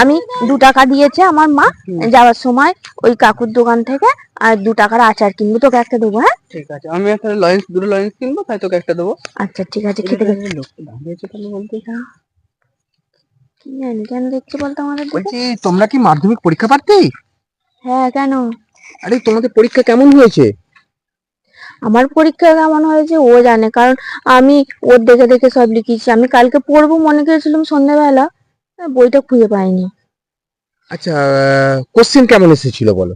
আমি দু টাকা দিয়েছে আমার মা যাওয়ার সময় ওই কাকুর দোকান থেকে আর দু টাকার আচার কিনবো তোকে একটা দেবো হ্যাঁ? ঠিক আছে আমি একটা লয়েন্স দুটো লয়েন্স কিনবো তাই তোকে একটা দেবো। আচ্ছা ঠিক আছে খেতে এখানে? কি জানি কেন দেখছি বলতো আমাদের বলছি তোমরা কি মাধ্যমিক পরীক্ষা পারতে হ্যাঁ কেন? আরে তোমাদের পরীক্ষা কেমন হয়েছে? আমার পরীক্ষা কেমন হয়েছে ও জানে কারণ আমি ওর দেখে দেখে সব লিখেছি। আমি কালকে পড়ব মনে করেছিলাম সন্ধ্যাবেলা। বইটা খুঁজে পাইনি। আচ্ছা কোশ্চেন কেমন এসেছিল বলো?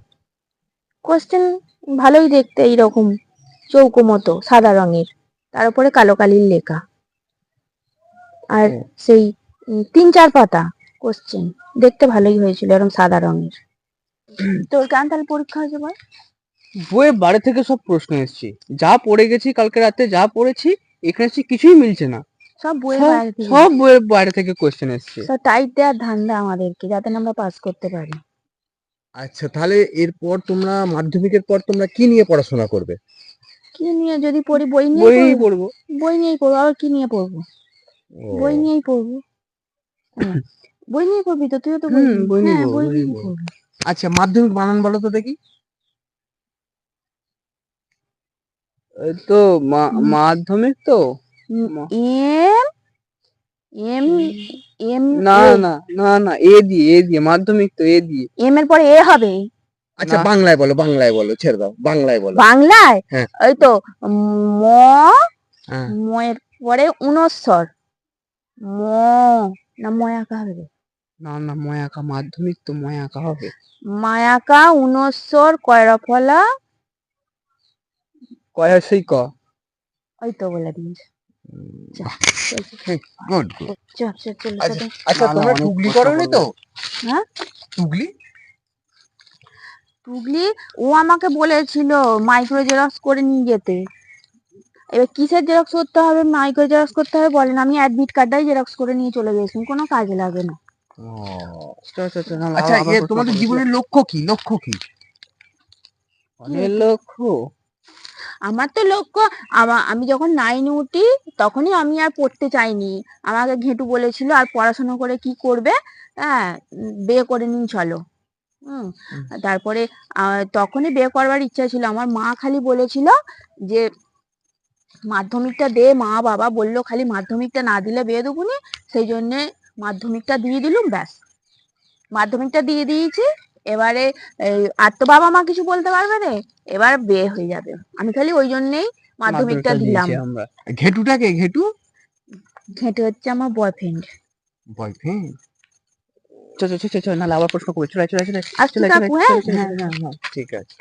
কোশ্চেন ভালোই দেখতে এইরকম চৌকো মতো সাদা রঙের। তার উপরে কালো কালির লেখা। আর সেই তিন চার পাতা কোশ্চেন দেখতে ভালোই হয়েছিল এরকম সাদা রঙের। তোর কেন তাহলে পরীক্ষা হয়েছে বল। বইয়ে বাড়ি থেকে সব প্রশ্ন এসেছে। যা পড়ে গেছি কালকে রাতে যা পড়েছি এখানে এসে কিছুই মিলছে না। সব বইয়ের বাইরে থেকে সব বইয়ের বাইরে থেকে কোশ্চেন এসেছে। সব টাইট দেওয়ার ধান্দা আমাদেরকে যাতে আমরা পাস করতে পারি। আচ্ছা তাহলে এরপর তোমরা মাধ্যমিকের পর তোমরা কি নিয়ে পড়াশোনা করবে? কি নিয়ে যদি পড়ি বই নিয়ে বই পড়ব। বই নিয়েই পড়ব আবার কি নিয়ে পড়ব? বই নিয়েই পড়ব। হ্যাঁ, বই নিয়ে পড়বি তো তুইও তো বই নিবি। বই হ্যাঁ বই পড়বি। আচ্ছা মাধ্যমিক বানান বলো তো দেখি। তো মাধ্যমিক তো? এম এম এম না না না না এ দিয়ে এ দিয়ে মাধ্যমিক তো এ দিয়ে। এম এর পরে এ হবে? আচ্ছা বাংলায় বলো বাংলায় বলো ছেড়ে দাও বাংলায় বলো। বাংলায়? হ্যাঁ। ওই তো ম হ্যাঁ। ময়ের পরে উনস্বর। ম না ময়াকা হবে? না না ময়াকা মাধ্যমিক তো ময়াকা হবে। মায়াকা উনস্বর কয়রা ফলা কয় সেই ক? ওই তো বলে দিয়েছে। গুড গুড চল চল চল। আচ্ছা চল। না, না, তোমরা টুগলি করোনি তো? হ্যাঁ? টুগলি? টুগলি? ও আমাকে বলেছিল মাইক্রো জেরক্স করে নিয়ে যেতে। এবার কিসের জেরক্স করতে হবে? মাইক্রো জেরক্স করতে হবে? বলেন আমি অ্যাডমিট কার্ডটাই জেরক্স করে নিয়ে চলে গেছিলাম কোনো কাজে লাগে না। আচ্ছা তোমাদের জীবনের লক্ষ্য কি? লক্ষ্য কি? অনেক লক্ষ্য। আমার তো লক্ষ্য আমা যখন নাইনে উঠি তখনই আমি আর পড়তে চাইনি। আমাকে ঘেটু বলেছিল আর পড়াশোনা করে কি করবে? হ্যাঁ বিয়ে করে নিন চলো। হুম। তারপরে তখনই বিয়ে করবার ইচ্ছা ছিল। আমার মা খালি বলেছিল যে মাধ্যমিকটা দে মা বাবা বলল খালি মাধ্যমিকটা না দিলে বিয়ে দেবো নি সেই জন্যে মাধ্যমিকটা দিয়ে দিলুম ব্যাস। মাধ্যমিকটা দিয়ে দিয়েছি এবারে এই, আর তো বাবা মা কিছু বলতে পারবে রে এবার বিয়ে হয়ে যাবে। আমি খালি ওই জন্যেই মাধ্যমিকটা দিলাম। ঘেটুটাকে ঘেটু ঘেটুটা কে? ঘেটু? ঘেঁটে হচ্ছে আমার বয়ফ্রেন্ড বয়ফ্রেন্ড চল চল চল চল না আবার প্রশ্ন করব। চলে চলে চলে আসছি চলে চলে কাকু হ্যাঁ? চলে, চলে, হ্যাঁ চলে, হ্যাঁ হ্যাঁ, হ্যাঁ। ঠিক আছে।